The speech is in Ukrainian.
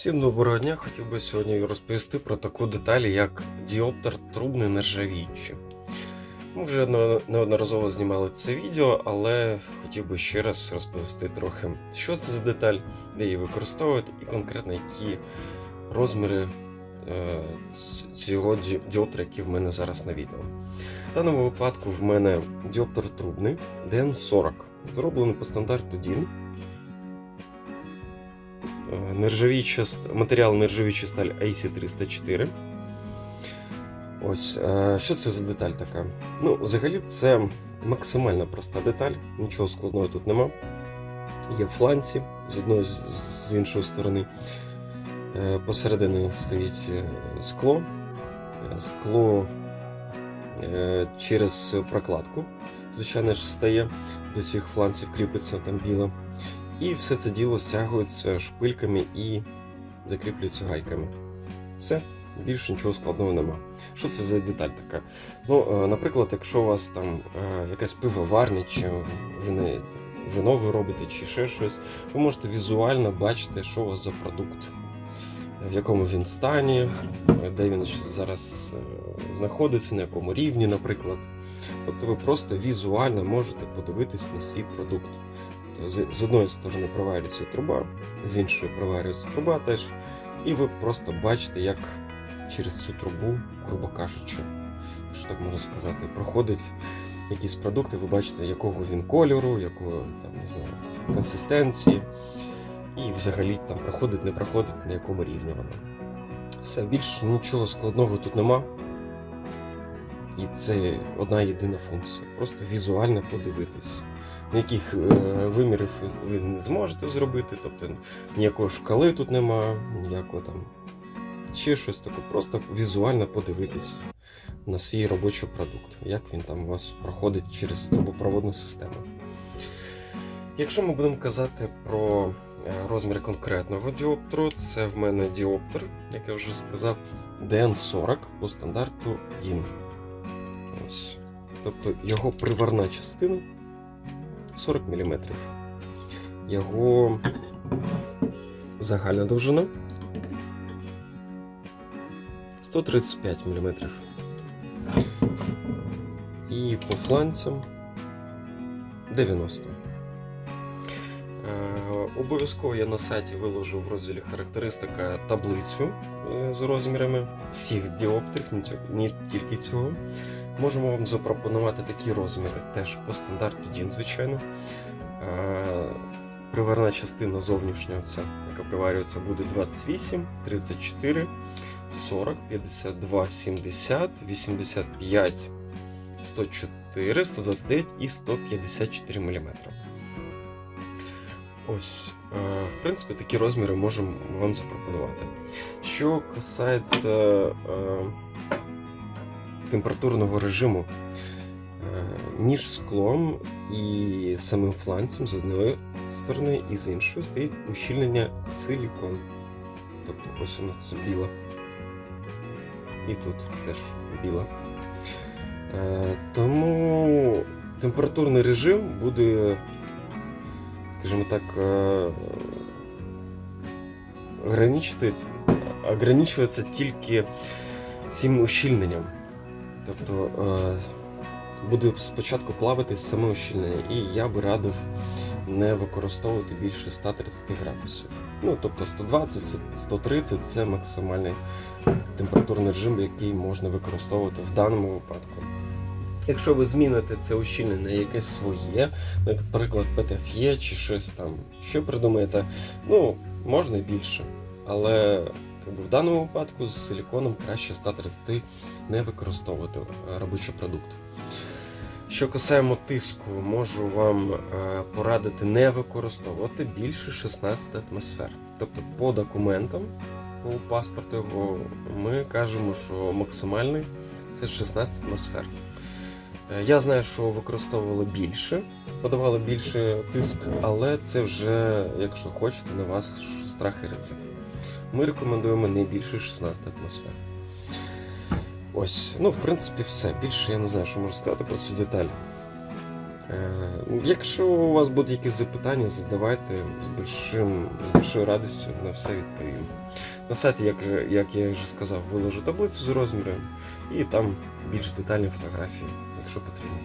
Всім доброго дня! Хотів би сьогодні розповісти про таку деталь, як діоптер трубне нержавіюче. Ми вже неодноразово знімали це відео, але хотів би ще раз розповісти трохи, що це за деталь, де її використовують, і конкретно які розміри е, цього ді- діоптера, який в мене зараз на відео. В даному випадку в мене діоптер трубний DN40, зроблений по стандарту DIN. Нержавіюча ст- матеріал нержавіюча сталь AC304. Ось, е, що це за деталь така? Ну, взагалі, це максимально проста деталь, нічого складного тут нема. Є фланці з одної з- іншої сторони. Е, Посередині стоїть е, скло. Скло через прокладку, звичайно ж, стає до цих фланців, кріпиться там біле. І все це діло стягується шпильками і закріплюється гайками. Все, більше нічого складного нема. Що це за деталь така? Ну, е, наприклад, якщо у вас там е, якась пивоварня, чи вино, вино ви робите, чи ще щось, ви можете візуально бачити, що у вас за продукт, в якому він стані, де він зараз е, знаходиться, на якому рівні, наприклад. Тобто ви просто візуально можете подивитись на свій продукт. З, з одної сторони проварюється труба, з іншої проварюється труба теж. І ви просто бачите, як через цю трубу, грубо кажучи, якщо так можна сказати, проходить якісь продукти, ви бачите, якого він кольору, якого там, не знаю, консистенції, і взагалі там проходить, не проходить, на якому рівні воно. Все, більше нічого складного тут нема. І це одна єдина функція. Просто візуально подивитись ніяких е, вимірів ви не зможете зробити, тобто ніякої шкали тут нема, ніякого там ще щось таке. Просто візуально подивитись на свій робочий продукт, як він там у вас проходить через трубопроводну систему. Якщо ми будемо казати про е, розмір конкретного діоптру, це в мене діоптер, як я вже сказав, DN40 по стандарту DIN. Ось. Тобто його приварна частина 40 мм. Його загальна довжина 135 мм. І по фланцям 90. Е, Обов'язково я на сайті виложу в розділі характеристика таблицю е, з розмірами всіх діоптрів, не тільки цього. Можемо вам запропонувати такі розміри теж по стандарту DIN, звичайно. Е, Приварна частина зовнішня, ця, яка приварюється, буде 28, 34, 40, 52, 70, 85, 104, 129 і 154 мм. Ось, е, в принципі, такі розміри можемо вам запропонувати. Що касається е, температурного режиму, е, між склом і самим фланцем з одної сторони і з іншої стоїть ущільнення силікон. Тобто ось воно це біле. І тут теж біле. Е, Тому температурний режим буде, скажімо так, е, ограничити, ограничуватися тільки цим ущільненням. Тобто е, буде спочатку плавитись саме ущільнення, і я би радив не використовувати більше 130 градусів. Ну, тобто 120, 130 це максимальний температурний режим, який можна використовувати в даному випадку. Якщо ви зміните це ущільнення якесь своє, наприклад, PTFE чи щось там ще придумаєте, ну, можна більше. Але в даному випадку з силіконом краще 130 не використовувати е, робочий продукт. Що касаємо тиску, можу вам е, порадити не використовувати більше 16 атмосфер. Тобто по документам, по паспорту ми кажемо, що максимальний це 16 атмосфер. Е, Я знаю, що використовували більше, подавали більше тиск, але це вже, якщо хочете, на вас страх і ризик. Ми рекомендуємо не більше 16 атмосфер. Ось, ну, в принципі, все. Більше я не знаю, що можу сказати про цю деталь. Е, Якщо у вас будуть якісь запитання, задавайте з, большим, з большою радістю на все відповім. На сайті, як, як я вже сказав, виложу таблицю з розміром і там більш детальні фотографії, якщо потрібно.